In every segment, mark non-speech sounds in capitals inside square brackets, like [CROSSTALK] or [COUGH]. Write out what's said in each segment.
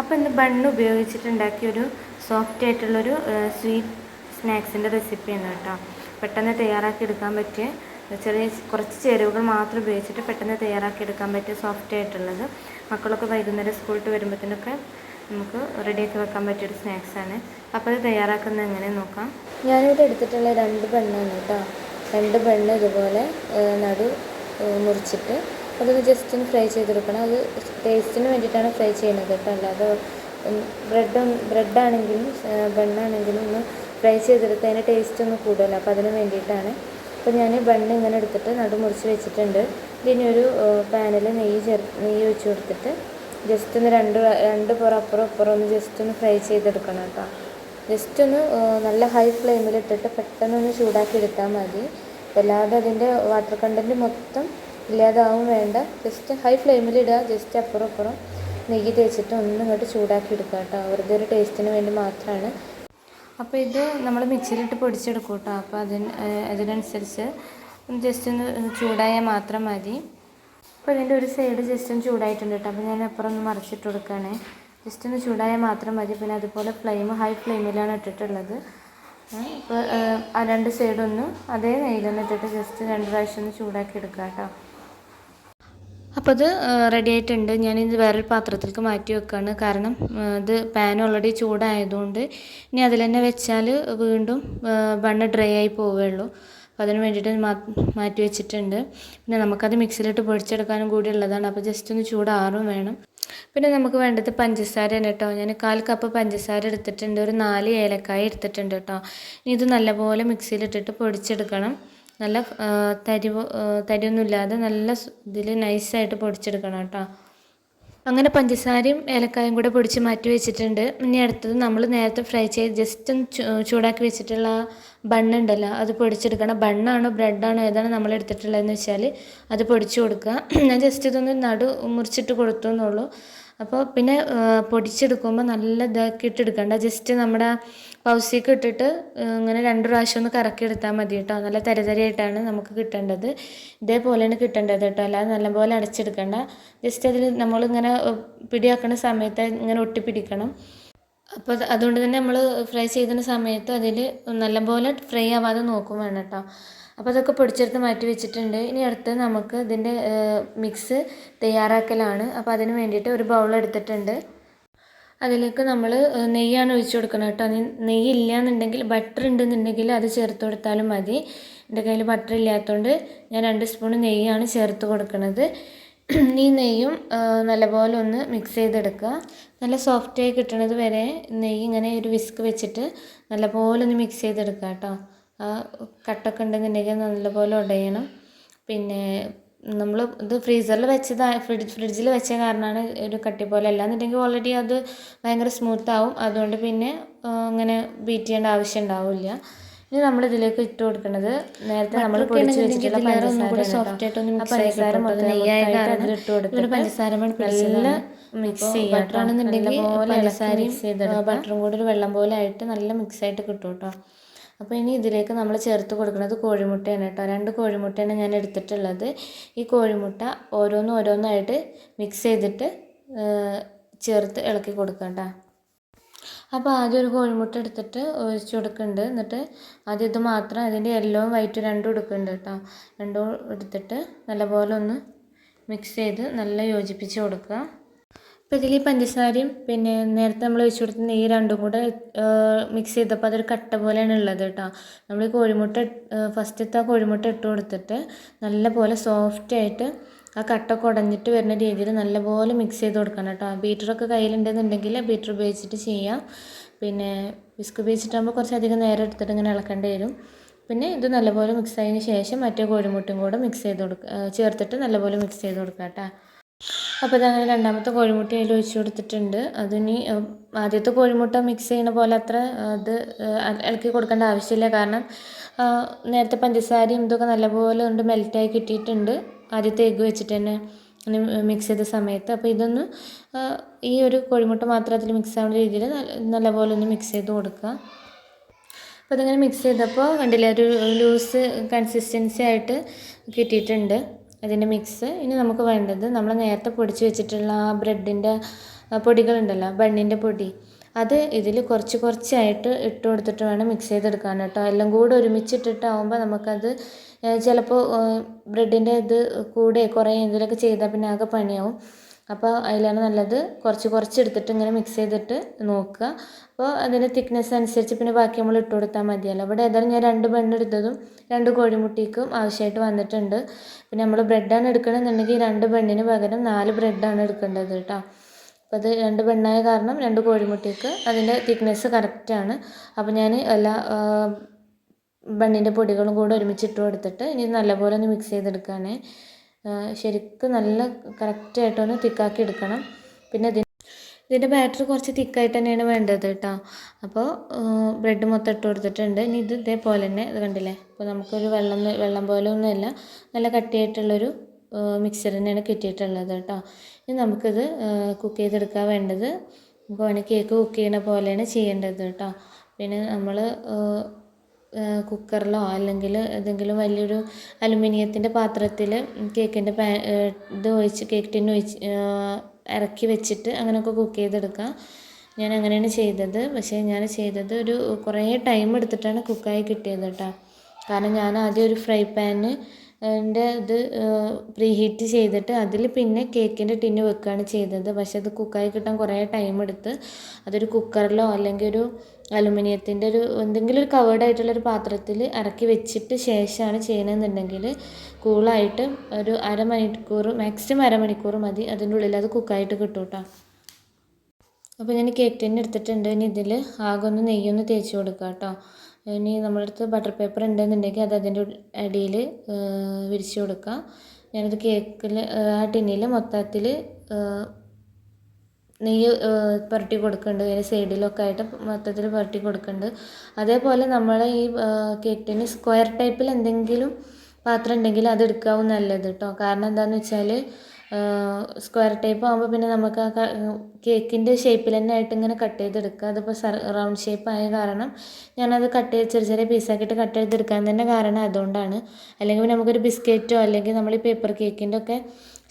അപ്പോൾ ഇന്ന് ബണ്ണ് ഉപയോഗിച്ചിട്ടുണ്ടാക്കിയൊരു സോഫ്റ്റ് ആയിട്ടുള്ളൊരു സ്വീറ്റ് സ്നാക്സിന്റെ റെസിപ്പിയാണ് കേട്ടോ. പെട്ടെന്ന് തയ്യാറാക്കി എടുക്കാൻ പറ്റിയ ചെറിയ കുറച്ച് ചേരുവകൾ മാത്രം ഉപയോഗിച്ചിട്ട് പെട്ടെന്ന് തയ്യാറാക്കി എടുക്കാൻ പറ്റിയ സോഫ്റ്റ് ആയിട്ടുള്ളത്. മക്കളൊക്കെ വൈകുന്നേരം സ്കൂളിട്ട് വരുമ്പോഴത്തേനൊക്കെ നമുക്ക് റെഡിയാക്കി വെക്കാൻ പറ്റിയൊരു സ്നാക്സാണ് അപ്പോൾ അത് തയ്യാറാക്കുന്നത് എങ്ങനെ നോക്കാം. ഞാനിവിടെ എടുത്തിട്ടുള്ള രണ്ട് ബണ്ണാണ് കേട്ടോ. രണ്ട് ബണ്ണ് ഇതുപോലെ നടു മുറിച്ചിട്ട് അതൊന്ന് ജസ്റ്റ് ഒന്ന് ഫ്രൈ ചെയ്തെടുക്കണം അത് ടേസ്റ്റിന് വേണ്ടിയിട്ടാണ് ഫ്രൈ ചെയ്യുന്നത് കേട്ടോ. അല്ലാതെ ബ്രെഡ് ബ്രെഡാണെങ്കിലും ബണ്ണാണെങ്കിലും ഒന്ന് ഫ്രൈ ചെയ്തെടുത്ത് അതിന്റെ ടേസ്റ്റ് ഒന്ന് കൂടുതലോ. അപ്പോൾ അതിന് വേണ്ടിയിട്ടാണ്. അപ്പോൾ ഞാൻ ബണ്ണ് ഇങ്ങനെ എടുത്തിട്ട് നടു മുറിച്ച് വെച്ചിട്ടുണ്ട്. ഇതിനി ഒരു പാനിൽ നെയ്യ് ചേർ നെയ്യ് ഒഴിച്ച് കൊടുത്തിട്ട് ജസ്റ്റ് ഒന്ന് രണ്ട് രണ്ട് പുറം അപ്പുറം അപ്പുറം ഒന്ന് ജസ്റ്റ് ഒന്ന് ഫ്രൈ ചെയ്തെടുക്കണം കേട്ടോ. ജസ്റ്റ് ഒന്ന് നല്ല ഹൈ ഫ്ലെയിമിൽ ഇട്ടിട്ട് പെട്ടെന്ന് ഒന്ന് ചൂടാക്കി എടുത്താൽ മതി. അല്ലാതെ അതിന്റെ വാട്ടർ കണ്ടന്റ് മൊത്തം ഇല്ലാതാവും വേണ്ട. ജസ്റ്റ് ഹൈ ഫ്ലെയിമിൽ ഇടുക ജസ്റ്റ് അപ്പുറം അപ്പുറം നെയ്യ് തേച്ചിട്ട് ഒന്നും ഇങ്ങോട്ട് ചൂടാക്കി എടുക്കുക കേട്ടോ. വെറുതെ ഒരു ടേസ്റ്റിന് വേണ്ടി മാത്രമാണ് അപ്പോൾ ഇത് നമ്മൾ മിക്സിയിലിട്ട് പൊടിച്ചെടുക്കും കേട്ടോ. അപ്പോൾ അതിന് അതിനനുസരിച്ച് ജസ്റ്റ് ഒന്ന് ചൂടായാൽ മാത്രം മതി. അപ്പോൾ ഇതിന്റെ ഒരു സൈഡ് ജസ്റ്റ് ഒന്ന് ചൂടായിട്ടുണ്ട് കേട്ടോ. അപ്പോൾ ഞാൻ അപ്പുറം ഒന്ന് മറിച്ചിട്ട് കൊടുക്കുകയാണേ. ജസ്റ്റ് ഒന്ന് ചൂടായാൽ മാത്രം മതി. പിന്നെ അതുപോലെ ഫ്ലെയിം ഹൈ ഫ്ലെയിമിലാണ് ഇട്ടിട്ടുള്ളത്. ഇപ്പോൾ ആ രണ്ട് സൈഡൊന്ന് അതേ നെയ്യിലൊന്ന് ഇട്ടിട്ട് ജസ്റ്റ് രണ്ട് പ്രാവശ്യം ഒന്ന് ചൂടാക്കി എടുക്കുക കേട്ടോ. അപ്പോൾ അത് റെഡി ആയിട്ടുണ്ട്. ഞാനിത് വേറൊരു പാത്രത്തിലേക്ക് മാറ്റി വെക്കുകയാണ് കാരണം ഇത് പാൻ ഓൾറെഡി ചൂടായതുകൊണ്ട് ഇനി അതിൽ തന്നെ വെച്ചാൽ വീണ്ടും ബണ്ണ് ഡ്രൈ ആയി പോവുകയുള്ളൂ. അപ്പോൾ അതിന് വേണ്ടിയിട്ട് മാറ്റി വെച്ചിട്ടുണ്ട്. പിന്നെ നമുക്കത് മിക്സിയിലിട്ട് പൊടിച്ചെടുക്കാനും കൂടി ഉള്ളതാണ്. അപ്പോൾ ജസ്റ്റ് ഒന്ന് ചൂടാറും വേണം. പിന്നെ നമുക്ക് വേണ്ടത് പഞ്ചസാരയാണ് കേട്ടോ ഞാൻ കാൽ കപ്പ് പഞ്ചസാര എടുത്തിട്ടുണ്ട്. ഒരു നാല് ഏലക്കായ എടുത്തിട്ടുണ്ട് കേട്ടോ ഇനി ഇത് നല്ലപോലെ മിക്സിയിലിട്ടിട്ട് പൊടിച്ചെടുക്കണം. നല്ല തരിവ് തരിയൊന്നുമില്ലാതെ നല്ല ഇതിൽ നൈസായിട്ട് പൊടിച്ചെടുക്കണം കേട്ടോ. അങ്ങനെ പഞ്ചസാരയും ഏലക്കായും കൂടെ പൊടിച്ച് മാറ്റി വെച്ചിട്ടുണ്ട്. ഇനി അടുത്തത് നമ്മൾ നേരത്തെ ഫ്രൈ ചെയ്ത് ജസ്റ്റ് ഒന്ന് ചൂടാക്കി വെച്ചിട്ടുള്ള ബണ്ണുണ്ടല്ലോ അത് പൊടിച്ചെടുക്കണം. ബണ്ണാണോ ബ്രെഡാണോ ഏതാണ് നമ്മൾ എടുത്തിട്ടുള്ളതെന്ന് വെച്ചാൽ അത് പൊടിച്ചു കൊടുക്കുക. [CLEARS THROAT] ഞാൻ ജസ്റ്റ് ഇതൊന്ന് നടു മുറിച്ചിട്ട് കൊടുത്തു എന്നുള്ളൂ. അപ്പോൾ പിന്നെ പൊടിച്ചെടുക്കുമ്പോൾ നല്ല ഇതാക്കി ഇട്ടെടുക്കണ്ട. ജസ്റ്റ് നമ്മുടെ പൗസിക്ക് ഇട്ടിട്ട് ഇങ്ങനെ രണ്ട് പ്രാവശ്യം ഒന്ന് കറക്കി എടുത്താൽ മതി കേട്ടോ നല്ല തരിതരിയായിട്ടാണ് നമുക്ക് കിട്ടേണ്ടത്. ഇതേപോലെയാണ് കിട്ടേണ്ടത് കേട്ടോ അല്ലാതെ നല്ലപോലെ അടച്ചെടുക്കണ്ട. ജസ്റ്റ് അതിൽ നമ്മളിങ്ങനെ പിടിയാക്കുന്ന സമയത്ത് ഇങ്ങനെ ഒട്ടിപ്പിടിക്കണം. അപ്പോൾ അതുകൊണ്ട് തന്നെ നമ്മൾ ഫ്രൈ ചെയ്യുന്ന സമയത്ത് അതിൽ നല്ലപോലെ ഫ്രൈ ആവാതെ നോക്കും വേണം കേട്ടോ അപ്പോൾ അതൊക്കെ പൊടിച്ചെടുത്ത് മാറ്റി വെച്ചിട്ടുണ്ട്. ഇനി അടുത്ത് നമുക്ക് ഇതിന്റെ മിക്സ് തയ്യാറാക്കലാണ്. അപ്പോൾ അതിന് വേണ്ടിയിട്ട് ഒരു ബൗൾ എടുത്തിട്ടുണ്ട്. അതിലേക്ക് നമ്മൾ നെയ്യാണ് ഒഴിച്ചു കൊടുക്കണം കേട്ടോ നെയ്യ് ഇല്ല എന്നുണ്ടെങ്കിൽ ബട്ടർ ഉണ്ടെന്നുണ്ടെങ്കിൽ അത് ചേർത്ത് കൊടുത്താലും മതി. എന്റെ കയ്യിൽ ബട്ടർ ഇല്ലാത്തതുകൊണ്ട് ഞാൻ രണ്ട് സ്പൂൺ നെയ്യാണ് ചേർത്ത് കൊടുക്കുന്നത് ഈ നെയ്യും നല്ലപോലെ ഒന്ന് മിക്സ് ചെയ്തെടുക്കുക. നല്ല സോഫ്റ്റായി കിട്ടണത് വരെ നെയ്യ് ഇങ്ങനെ ഒരു വിസ്ക് വെച്ചിട്ട് നല്ലപോലെ ഒന്ന് മിക്സ് ചെയ്തെടുക്കുക കേട്ടോ. ആ കട്ടൊക്കെ ഉണ്ടെന്നുണ്ടെങ്കിൽ നല്ലപോലെ ഉടയണം. പിന്നെ നമ്മൾ ഇത് ഫ്രീസറിൽ വെച്ചതാ ഫ്രിഡ്ജ് ഫ്രിഡ്ജിൽ വെച്ച കാരണമാണ് ഒരു കട്ടി പോലെ. അല്ല അല്ലാന്നുണ്ടെങ്കിൽ ഓൾറെഡി അത് ഭയങ്കര സ്മൂത്ത് ആവും. അതുകൊണ്ട് പിന്നെ അങ്ങനെ ബീറ്റ് ചെയ്യേണ്ട ആവശ്യം ഉണ്ടാവില്ല. ഇനി നമ്മൾ ഇതിലേക്ക് ഇട്ട് കൊടുക്കുന്നത് നേരത്തെ നമ്മൾ പൊടിച്ച് വെച്ചിട്ടുള്ള പഞ്ചസാര മൊത്തം നല്ല മിക്സ് പഞ്ചസാരയും ബട്ടറും കൂടി ഒരു വെള്ളം പോലെ ആയിട്ട് നല്ല മിക്സ് ആയിട്ട് കിട്ടും കേട്ടോ. അപ്പോൾ ഇനി ഇതിലേക്ക് നമ്മൾ ചേർത്ത് കൊടുക്കുന്നത് കോഴിമുട്ടയാണ് കേട്ടോ. രണ്ട് കോഴിമുട്ടയാണ് ഞാൻ എടുത്തിട്ടുള്ളത്. ഈ കോഴിമുട്ട ഓരോന്നും ഓരോന്നായിട്ട് മിക്സ് ചെയ്തിട്ട് ചേർത്ത് ഇളക്കി കൊടുക്കാം കേട്ടോ. അപ്പോൾ ആദ്യം ഒരു കോഴിമുട്ട എടുത്തിട്ട് ഒഴിച്ച് കൊടുക്കുന്നുണ്ട്. എന്നിട്ട് ആദ്യം ഇത് മാത്രം അതിന്റെ യെല്ലോവും വൈറ്റും രണ്ടും എടുക്കുന്നുണ്ട് കേട്ടോ. രണ്ടും എടുത്തിട്ട് നല്ലപോലെ ഒന്ന് മിക്സ് ചെയ്ത് നല്ല യോജിപ്പിച്ച് കൊടുക്കുക. അപ്പോൾ ഇതിൽ പഞ്ചസാരയും പിന്നെ നേരത്തെ നമ്മൾ ഒഴിച്ചു കൊടുത്ത നെയ്യ് രണ്ടും കൂടെ മിക്സ് ചെയ്തപ്പോൾ അതൊരു കട്ട പോലെയാണ് ഉള്ളത് കേട്ടോ. നമ്മൾ കോഴിമുട്ട ഫസ്റ്റത്തെ കോഴിമുട്ട ഇട്ട് കൊടുത്തിട്ട് നല്ലപോലെ സോഫ്റ്റായിട്ട് ആ കട്ട കുടഞ്ഞിട്ട് വരുന്ന രീതിയിൽ നല്ലപോലെ മിക്സ് ചെയ്ത് കൊടുക്കണം കേട്ടോ. ബീറ്ററൊക്കെ കയ്യിലുണ്ടെന്നുണ്ടെങ്കിൽ ബീറ്റർ ഉപയോഗിച്ചിട്ട് ചെയ്യാം. പിന്നെ വിസ്ക് ഉപയോഗിച്ചിട്ടാകുമ്പോൾ കുറച്ചധികം നേരം എടുത്തിട്ട് ഇങ്ങനെ ഇളക്കേണ്ടി വരും. പിന്നെ ഇത് നല്ലപോലെ മിക്സ് ആയതിന് ശേഷം മറ്റേ കോഴിമുട്ടയും കൂടെ മിക്സ് ചെയ്ത് കൊടുക്കുക ചേർത്തിട്ട് നല്ലപോലെ മിക്സ് ചെയ്ത് കൊടുക്കുക കേട്ടോ. അപ്പോൾ ഇതങ്ങനെ രണ്ടാമത്തെ കോഴിമുട്ട അതിൽ ഒഴിച്ച് കൊടുത്തിട്ടുണ്ട്. അതിനി ആദ്യത്തെ കോഴിമുട്ട മിക്സ് ചെയ്യുന്ന പോലെ അത്ര അത് ഇളക്കി കൊടുക്കേണ്ട ആവശ്യമില്ല. കാരണം നേരത്തെ പഞ്ചസാരയും ഇതൊക്കെ നല്ലപോലെ കൊണ്ട് മെൽറ്റായി കിട്ടിയിട്ടുണ്ട്. ആദ്യത്തെ എഗ്ഗ് വെച്ചിട്ട് തന്നെ മിക്സ് ചെയ്ത സമയത്ത് അപ്പോൾ ഇതൊന്ന് ഈ ഒരു കോഴിമുട്ട മാത്രം അതിൽ മിക്സ് ആവുന്ന രീതിയിൽ നല്ലപോലെ ഒന്ന് മിക്സ് ചെയ്ത് കൊടുക്കുക. അപ്പോൾ അതിങ്ങനെ മിക്സ് ചെയ്തപ്പോൾ കണ്ടില്ലേ ഒരു ലൂസ് കൺസിസ്റ്റൻസി ആയിട്ട് കിട്ടിയിട്ടുണ്ട് അതിന്റെ മിക്സ് ഇനി നമുക്ക് വേണ്ടത് നമ്മൾ നേരത്തെ പൊടിച്ച് വെച്ചിട്ടുള്ള ആ ബ്രെഡിന്റെ പൊടികളുണ്ടല്ലോ ബണ്ണിന്റെ പൊടി അത് ഇതിൽ കുറച്ച് കുറച്ചായിട്ട് ഇട്ട് കൊടുത്തിട്ട് വേണം മിക്സ് ചെയ്തെടുക്കാൻ കേട്ടോ. എല്ലാം കൂടെ ഒരുമിച്ചിട്ടിട്ടാവുമ്പോൾ നമുക്കത് ചിലപ്പോൾ ബ്രെഡിന്റെ ഇത് കൂടെ കുറേ എന്തെങ്കിലുമൊക്കെ ചെയ്താൽ പിന്നെ ആകെ പണിയാവും. അപ്പോൾ അതിലാണ് നല്ലത് കുറച്ച് കുറച്ച് എടുത്തിട്ട് ഇങ്ങനെ മിക്സ് ചെയ്തിട്ട് നോക്കുക അപ്പോൾ അതിന്റെ തിക്നെസ് അനുസരിച്ച് പിന്നെ ബാക്കി നമ്മൾ ഇട്ട് കൊടുത്താൽ മതിയല്ലോ. ഇവിടെ ഏതായാലും ഞാൻ രണ്ട് ബണ്ണെടുത്തതും രണ്ട് കോഴിമുട്ടിക്കും ആവശ്യമായിട്ട് വന്നിട്ടുണ്ട്. പിന്നെ നമ്മൾ ബ്രെഡാണ് എടുക്കണമെന്നുണ്ടെങ്കിൽ രണ്ട് ബണ്ണിന് പകരം നാല് ബ്രെഡാണ് എടുക്കേണ്ടത് കേട്ടോ. അപ്പോൾ അത് രണ്ട് ബണ്ണായ കാരണം രണ്ട് കോഴിമുട്ടിക്ക് അതിന്റെ തിക്നെസ് കറക്റ്റാണ് അപ്പോൾ ഞാൻ എല്ലാ ബണ്ണിന്റെ പൊടികളും കൂടെ ഒരുമിച്ച് ഇട്ട് കൊടുത്തിട്ട് ഇനി നല്ലപോലെ ഒന്ന് മിക്സ് ചെയ്തെടുക്കുകയാണ് ശരിക്കും നല്ല കറക്റ്റായിട്ടൊന്ന് തിക്കാക്കി എടുക്കണം. പിന്നെ ഇതിന് ഇതിന്റെ ബാറ്റർ കുറച്ച് തിക്കായിട്ട് തന്നെയാണ് വേണ്ടത് കേട്ടോ. അപ്പോൾ ബ്രെഡ് മൊത്തം ഇട്ട് കൊടുത്തിട്ടുണ്ട്. ഇനി ഇത് ഇതേപോലെ തന്നെ ഇത് കണ്ടില്ലേ? അപ്പോൾ നമുക്കൊരു വെള്ളം വെള്ളം പോലെ ഒന്നുമല്ല നല്ല കട്ടിയായിട്ടുള്ളൊരു മിക്സർ തന്നെയാണ് കിട്ടിയിട്ടുള്ളത് കേട്ടോ. ഇനി നമുക്കിത് കുക്ക് ചെയ്തെടുക്കാൻ വേണ്ടത്. നമുക്ക് വേണമെങ്കിൽ കേക്ക് കുക്ക് ചെയ്യണ പോലെയാണ് ചെയ്യേണ്ടത് കേട്ടോ. പിന്നെ നമ്മൾ കുക്കറിലോ അല്ലെങ്കിൽ ഏതെങ്കിലും വലിയൊരു അലുമിനിയത്തിന്റെ പാത്രത്തിൽ കേക്കിന്റെ പാ ഇത് ഒഴിച്ച് കേക്ക് ടിൻ ഒഴിച്ച് ഇറക്കി വെച്ചിട്ട് അങ്ങനെയൊക്കെ കുക്ക് ചെയ്തെടുക്കാം. ഞാൻ അങ്ങനെയാണ് ചെയ്തത്. പക്ഷേ ഞാൻ ചെയ്തത് ഒരു കുറേ ടൈം എടുത്തിട്ടാണ് കുക്കായി കിട്ടിയത് കേട്ടോ. കാരണം ഞാൻ ആദ്യം ഒരു ഫ്രൈ പാന് ന്റെ ഇത് പ്രീ ഹീറ്റ് ചെയ്തിട്ട് അതിൽ പിന്നെ കേക്കിന്റെ ടിന്ന് വെക്കുകയാണ് ചെയ്തത്. പക്ഷേ അത് കുക്കായി കിട്ടാൻ കുറേ ടൈം എടുത്ത് അതൊരു കുക്കറിലോ അല്ലെങ്കിൽ ഒരു അലുമിനിയത്തിന്റെ ഒരു എന്തെങ്കിലും ഒരു കവേർഡ് ആയിട്ടുള്ളൊരു പാത്രത്തിൽ ഇറക്കി വെച്ചിട്ട് ശേഷമാണ് ചെയ്യണമെന്നുണ്ടെങ്കിൽ കൂളായിട്ട് ഒരു അരമണിക്കൂർ മാക്സിമം അരമണിക്കൂർ മതി. അതിന്റെ ഉള്ളിൽ അത് കുക്കായിട്ട് കിട്ടും കേട്ടോ. അപ്പോൾ ഞാൻ കേക്ക് ടിൻ എടുത്തിട്ടുണ്ട്. ഇനി ഇതിൽ ആകെ ഒന്ന് നെയ്യൊന്ന് തേച്ച് കൊടുക്കുക കേട്ടോ. ഇനി നമ്മുടെ അടുത്ത് ബട്ടർ പേപ്പർ ഉണ്ടെന്നുണ്ടെങ്കിൽ അത് അതിന്റെ അടിയിൽ വിരിച്ച് കൊടുക്കുക ഞാനത് കേക്കിൽ ആ ടിന്നിൽ മൊത്തത്തിൽ നെയ്യ് പുരട്ടി കൊടുക്കുന്നുണ്ട് അതിന് സൈഡിലൊക്കെ ആയിട്ട് മൊത്തത്തിൽ പുരട്ടി കൊടുക്കുന്നുണ്ട് അതേപോലെ നമ്മൾ ഈ കേക്കിന് സ്ക്വയർ ടൈപ്പിൽ എന്തെങ്കിലും പാത്രം ഉണ്ടെങ്കിൽ അത് എടുക്കാവും നല്ലത് കേട്ടോ കാരണം എന്താണെന്ന് വെച്ചാൽ സ്ക്വയർ ടൈപ്പ് ആകുമ്പോൾ പിന്നെ നമുക്ക് ആ കേക്കിന്റെ ഷേപ്പിൽ തന്നെ ആയിട്ട് ഇങ്ങനെ കട്ട് ചെയ്തെടുക്കുക. അതിപ്പോൾ സർ റൗണ്ട് ഷേപ്പ് ആയ കാരണം ഞാനത് കട്ട് ചെയ്ത് ചെറിയ ചെറിയ പീസാക്കിയിട്ട് കട്ട് ചെയ്തെടുക്കാൻ തന്നെ കാരണം അതുകൊണ്ടാണ്. അല്ലെങ്കിൽ നമുക്കൊരു ബിസ്ക്കറ്റോ അല്ലെങ്കിൽ നമ്മൾ ഈ പേപ്പർ കേക്കിന്റെ ഒക്കെ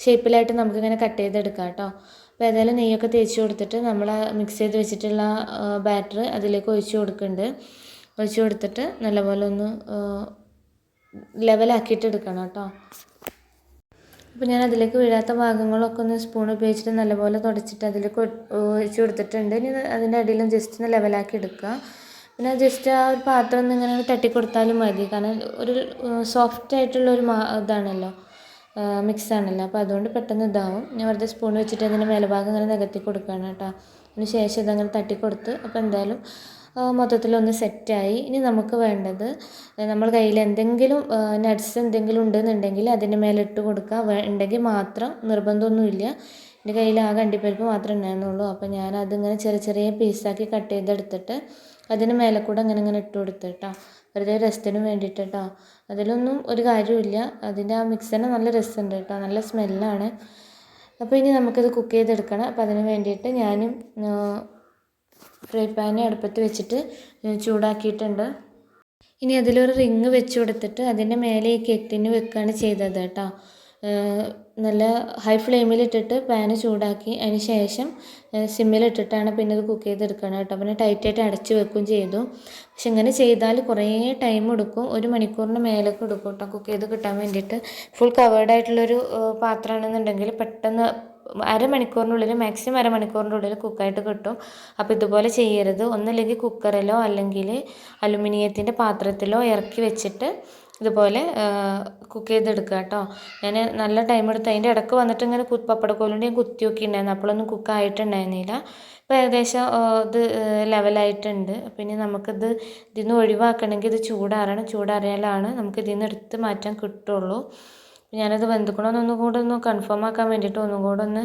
ഷേപ്പിലായിട്ട് നമുക്കിങ്ങനെ കട്ട് ചെയ്തെടുക്കാം കേട്ടോ. അപ്പോൾ ഏതായാലും നെയ്യൊക്കെ തേച്ച് കൊടുത്തിട്ട് നമ്മൾ മിക്സ് ചെയ്ത് വെച്ചിട്ടുള്ള ബാറ്റർ അതിലേക്ക് ഒഴിച്ച് കൊടുക്കുന്നുണ്ട്. ഒഴിച്ച് കൊടുത്തിട്ട് നല്ലപോലെ ഒന്ന് ലെവലാക്കിയിട്ട് എടുക്കണം കേട്ടോ. അപ്പോൾ ഞാൻ അതിലേക്ക് വീഴാത്ത ഭാഗങ്ങളൊക്കെ ഒന്ന് സ്പൂൺ ഉപയോഗിച്ചിട്ട് നല്ലപോലെ തുടച്ചിട്ട് അതിലേക്ക് ഒഴിച്ച് കൊടുത്തിട്ടുണ്ട്. ഇനി അതിന്റെ അടിയിലും ജസ്റ്റ് ഒന്ന് ലെവലാക്കി എടുക്കുക. പിന്നെ ജസ്റ്റ് ആ ഒരു പാത്രം ഒന്ന് ഇങ്ങനെ തട്ടി കൊടുത്താലും മതി. കാരണം ഒരു സോഫ്റ്റ് ആയിട്ടുള്ള ഒരു ഇതാണല്ലോ. മിക്സ് ആണല്ലോ അപ്പോൾ അതുകൊണ്ട് പെട്ടെന്ന് ഇതാവും. ഞാൻ വെറുതെ സ്പൂൺ വെച്ചിട്ട് അതിന്റെ മേൽഭാഗം ഇങ്ങനെ നികത്തി കൊടുക്കുകയാണ് കേട്ടോ. അതിന് ശേഷം ഇതങ്ങനെ തട്ടി കൊടുത്ത് അപ്പോൾ എന്തായാലും മൊത്തത്തിലൊന്ന് സെറ്റായി. ഇനി നമുക്ക് വേണ്ടത് നമ്മൾ കയ്യിൽ എന്തെങ്കിലും നട്ട്സ് എന്തെങ്കിലും ഉണ്ടെന്നുണ്ടെങ്കിൽ അതിന്റെ മേലെ ഇട്ട് കൊടുക്കുക. ഉണ്ടെങ്കിൽ മാത്രം. നിർബന്ധമൊന്നുമില്ല. എന്റെ കയ്യിൽ ആകെ അണ്ടിപ്പരിപ്പ് മാത്രമേ ഉണ്ടായിരുന്നുള്ളൂ. അപ്പോൾ ഞാൻ അതിങ്ങനെ ചെറിയ ചെറിയ പീസാക്കി കട്ട് ചെയ്തെടുത്തിട്ട് അതിന് മേലെ കൂടെ അങ്ങനെ ഇങ്ങനെ ഇട്ട് കൊടുത്ത് കേട്ടോ വെറുതെ രസത്തിന് വേണ്ടിയിട്ട് കേട്ടോ അതിലൊന്നും ഒരു കാര്യമില്ല അതിന്റെ ആ മിക്സിന് നല്ല രസമുണ്ട് കേട്ടോ. നല്ല സ്മെല്ലാണ് അപ്പോൾ ഇനി നമുക്കത് കുക്ക് ചെയ്തെടുക്കണം. അപ്പോൾ അതിന് വേണ്ടിയിട്ട് ഞാനും ഫ്രൈ പാൻ അടുപ്പത്ത് വെച്ചിട്ട് ചൂടാക്കിയിട്ടുണ്ട്. ഇനി അതിലൊരു റിങ് വെച്ച് കൊടുത്തിട്ട് അതിന്റെ മേലെ ഈ കെട്ടിന് വെക്കുകയാണ് ചെയ്തത് കേട്ടോ. നല്ല ഹൈ ഫ്ലെയിമിലിട്ടിട്ട് പാന് ചൂടാക്കി. അതിന് ശേഷം സിമ്മിലിട്ടിട്ടാണ് പിന്നെ അത് കുക്ക് ചെയ്തെടുക്കണത് കേട്ടോ. പിന്നെ ടൈറ്റായിട്ട് അടച്ച് വെക്കുകയും ചെയ്തു. പക്ഷെ ഇങ്ങനെ ചെയ്താൽ കുറേ ടൈം എടുക്കും. ഒരു മണിക്കൂറിന് മേലേക്ക് എടുക്കും കേട്ടോ കുക്ക് ചെയ്ത് കിട്ടാൻ വേണ്ടിയിട്ട്. ഫുൾ കവേർഡ് ആയിട്ടുള്ളൊരു പാത്രമാണെന്നുണ്ടെങ്കിൽ പെട്ടെന്ന് അരമണിക്കൂറിനുള്ളിൽ മാക്സിമം അരമണിക്കൂറിന്റെ ഉള്ളിൽ കുക്കായിട്ട് കിട്ടും. അപ്പോൾ ഇതുപോലെ ചെയ്യരുത്. ഒന്നല്ലെങ്കിൽ കുക്കറിലോ അല്ലെങ്കിൽ അലുമിനിയത്തിന്റെ പാത്രത്തിലോ ഇറക്കി വെച്ചിട്ട് ഇതുപോലെ കുക്ക് ചെയ്തെടുക്കുക കേട്ടോ ഞാൻ നല്ല ടൈം എടുത്ത് അതിന്റെ ഇടയ്ക്ക് വന്നിട്ട് ഇങ്ങനെ കു പപ്പടക്കോലുകൊണ്ട് ഞാൻ കുത്തി നോക്കിയിട്ടുണ്ടായിരുന്നു അപ്പോഴൊന്നും കുക്കായിട്ടുണ്ടായിരുന്നില്ല ഇപ്പോൾ ഏകദേശം ഇത് ലെവലായിട്ടുണ്ട് പിന്നെ നമുക്കിത് ഇതിൽ നിന്ന് ഒഴിവാക്കണമെങ്കിൽ ഇത് ചൂടാറണം. ചൂടാറിയാലാണ് നമുക്ക് ഇതിൽ നിന്ന് എടുത്ത് മാറ്റാൻ കിട്ടുള്ളൂ. ഞാനത് വെന്തുക്കണമെന്ന് ഒന്നും കൂടെ ഒന്ന് കൺഫേം ആക്കാൻ വേണ്ടിയിട്ട് ഒന്നും കൂടെ ഒന്ന്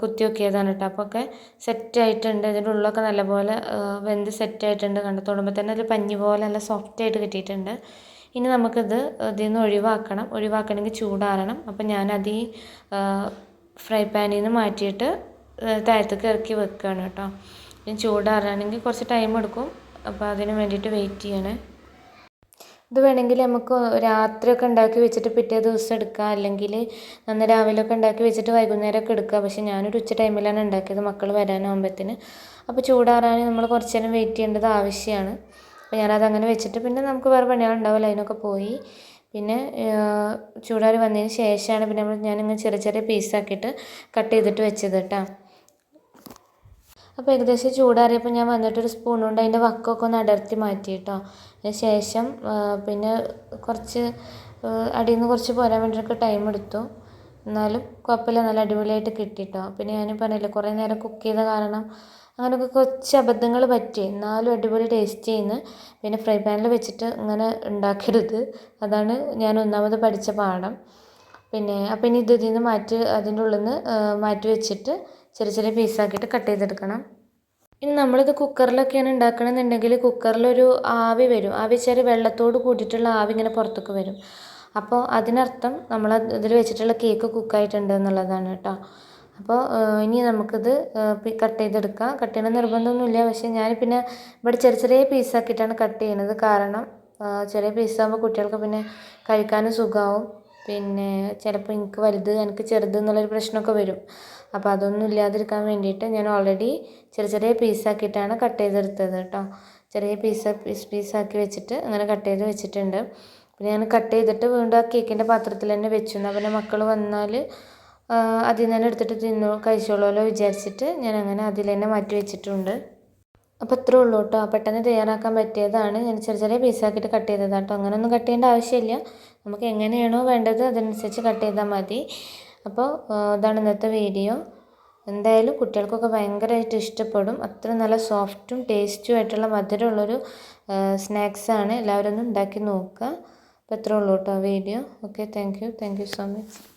കുത്തി നോക്കിയതാണ് കേട്ടോ അപ്പോൾ ഒക്കെ സെറ്റായിട്ടുണ്ട് ഇതിന്റെ ഉള്ളൊക്കെ നല്ലപോലെ വെന്ത് സെറ്റായിട്ടുണ്ട് കണ്ടു? തൊടുമ്പോൾ തന്നെ ഒരു പഞ്ഞി പോലെ നല്ല സോഫ്റ്റായിട്ട് കിട്ടിയിട്ടുണ്ട്. ഇനി നമുക്കിത് ഇതിൽ നിന്ന് ഒഴിവാക്കണം. ഒഴിവാക്കണമെങ്കിൽ ചൂടാറണം. അപ്പം ഞാനത് ഈ ഫ്രൈ പാനിൽ നിന്ന് മാറ്റിയിട്ട് താഴത്തേക്ക് ഇറക്കി വെക്കുകയാണ് കേട്ടോ. ഇനി ചൂടാറണമെങ്കിൽ കുറച്ച് ടൈം എടുക്കും. അപ്പോൾ അതിന് വേണ്ടിയിട്ട് വെയിറ്റ് ചെയ്യണേ. ഇത് വേണമെങ്കിൽ നമുക്ക് രാത്രിയൊക്കെ ഉണ്ടാക്കി വെച്ചിട്ട് പിറ്റേ ദിവസം എടുക്കാം. അല്ലെങ്കിൽ അന്ന് രാവിലെയൊക്കെ ഉണ്ടാക്കി വെച്ചിട്ട് വൈകുന്നേരമൊക്കെ എടുക്കുക പക്ഷേ ഞാനൊരു ഉച്ച ടൈമിലാണ് ഉണ്ടാക്കിയത്. മക്കൾ വരാനാകുമ്പോഴത്തേന് അപ്പോൾ ചൂടാറാൻ നമ്മൾ കുറച്ച് നേരം വെയിറ്റ് ചെയ്യേണ്ടത് ആവശ്യമാണ്. അപ്പോൾ ഞാനത് അങ്ങനെ വെച്ചിട്ട് പിന്നെ നമുക്ക് വേറെ പണികളുണ്ടാവില്ല അതിനൊക്കെ പോയി. പിന്നെ ചൂടാറി വന്നതിന് ശേഷമാണ് പിന്നെ നമ്മൾ ഞാനിങ്ങനെ ചെറിയ ചെറിയ പീസാക്കിയിട്ട് കട്ട് ചെയ്തിട്ട് വെച്ചത് കേട്ടോ അപ്പോൾ ഏകദേശം ചൂടാറിയപ്പോൾ ഞാൻ വന്നിട്ടൊരു സ്പൂൺ കൊണ്ട് അതിന്റെ വക്കൊക്കെ ഒന്ന് അടർത്തി മാറ്റി കേട്ടോ അതിന് ശേഷം പിന്നെ കുറച്ച് അടിയിൽ നിന്ന് കുറച്ച് പോരാൻ വേണ്ടിയിട്ടൊക്കെ ടൈം എടുത്തു. എന്നാലും കുഴപ്പമില്ല നല്ല അടിപൊളിയായിട്ട് കിട്ടി കേട്ടോ പിന്നെ ഞാൻ പറഞ്ഞില്ല കുറേ നേരം കുക്ക് ചെയ്ത കാരണം അങ്ങനെയൊക്കെ കുറച്ച് അബദ്ധങ്ങൾ പറ്റി എന്നാലും അടിപൊളി ടേസ്റ്റ് ചെയ്യുന്നു പിന്നെ ഫ്രൈ പാനിൽ വെച്ചിട്ട് ഇങ്ങനെ ഉണ്ടാക്കരുത്. അതാണ് ഞാൻ ഒന്നാമത് പഠിച്ച പാഠം. പിന്നെ അപ്പം ഇനി ഇത് ഇതിൽ നിന്ന് മാറ്റി അതിന്റെ ഉള്ളിൽ നിന്ന് മാറ്റി വെച്ചിട്ട് ചെറിയ ചെറിയ പീസാക്കിയിട്ട് കട്ട് ചെയ്തെടുക്കണം. ഇനി നമ്മളിത് കുക്കറിലൊക്കെയാണ് ഉണ്ടാക്കണമെന്നുണ്ടെങ്കിൽ കുക്കറിലൊരു ആവി വരും. ആവി ചെറിയ വെള്ളത്തോട് കൂടിയിട്ടുള്ള ആവി ഇങ്ങനെ പുറത്തേക്ക് വരും. അപ്പോൾ അതിനർത്ഥം നമ്മൾ ഇതിൽ വെച്ചിട്ടുള്ള കേക്ക് കുക്കായിട്ടുണ്ട് എന്നുള്ളതാണ് കേട്ടോ. അപ്പോൾ ഇനി നമുക്കിത് കട്ട് ചെയ്തെടുക്കാം. കട്ട് ചെയ്യണം നിർബന്ധമൊന്നുമില്ല. പക്ഷേ ഞാൻ പിന്നെ ഇവിടെ ചെറിയ ചെറിയ പീസാക്കിയിട്ടാണ് കട്ട് ചെയ്യണത് കാരണം ചെറിയ പീസാകുമ്പോൾ കുട്ടികൾക്ക് പിന്നെ കഴിക്കാനും സുഖമാവും പിന്നെ ചിലപ്പോൾ എനിക്ക് വലുത് എനിക്ക് ചെറുത് എന്നുള്ളൊരു പ്രശ്നമൊക്കെ വരും. അപ്പോൾ അതൊന്നും ഇല്ലാതിരിക്കാൻ വേണ്ടിയിട്ട് ഞാൻ ഓൾറെഡി ചെറിയ ചെറിയ പീസാക്കിയിട്ടാണ് കട്ട് ചെയ്തെടുത്തത് കേട്ടോ. ചെറിയ പീസ് പീസ് പീസാക്കി വെച്ചിട്ട് അങ്ങനെ കട്ട് ചെയ്ത് വെച്ചിട്ടുണ്ട്. പിന്നെ ഞാൻ കട്ട് ചെയ്തിട്ട് വീണ്ടും ആ കേക്കിന്റെ പാത്രത്തിൽ തന്നെ വെച്ചു. എന്നാൽ പിന്നെ മക്കൾ വന്നാൽ അതിൽ നിന്ന് തന്നെ എടുത്തിട്ട് തിന്നു കഴിച്ചോളുമല്ലോ വിചാരിച്ചിട്ട് ഞാൻ അങ്ങനെ അതിൽ തന്നെ മാറ്റി വെച്ചിട്ടുണ്ട്. അപ്പോൾ ഇത്രേ ഉള്ളൂ കേട്ടോ. പെട്ടെന്ന് തയ്യാറാക്കാൻ പറ്റിയതാണ്. ഞാൻ ചെറിയ ചെറിയ പീസാക്കിയിട്ട് കട്ട് ചെയ്തതാണ് കേട്ടോ. അങ്ങനെയൊന്നും കട്ട് ചെയ്യേണ്ട ആവശ്യമില്ല. നമുക്ക് എങ്ങനെയാണോ വേണ്ടത് അതനുസരിച്ച് കട്ട് ചെയ്താൽ മതി. അപ്പോൾ ഇതാണ് ഇന്നത്തെ വീഡിയോ എന്തായാലും കുട്ടികൾക്കൊക്കെ ഭയങ്കരമായിട്ട് ഇഷ്ടപ്പെടും. അത്ര നല്ല സോഫ്റ്റും ടേസ്റ്റും ആയിട്ടുള്ള മധുരമുള്ളൊരു സ്നാക്സാണ് എല്ലാവരും ഒന്ന് ഉണ്ടാക്കി നോക്കുക. അപ്പോൾ ഇത്രേ ഉള്ളൂ കേട്ടോ video okay thank you thank you so much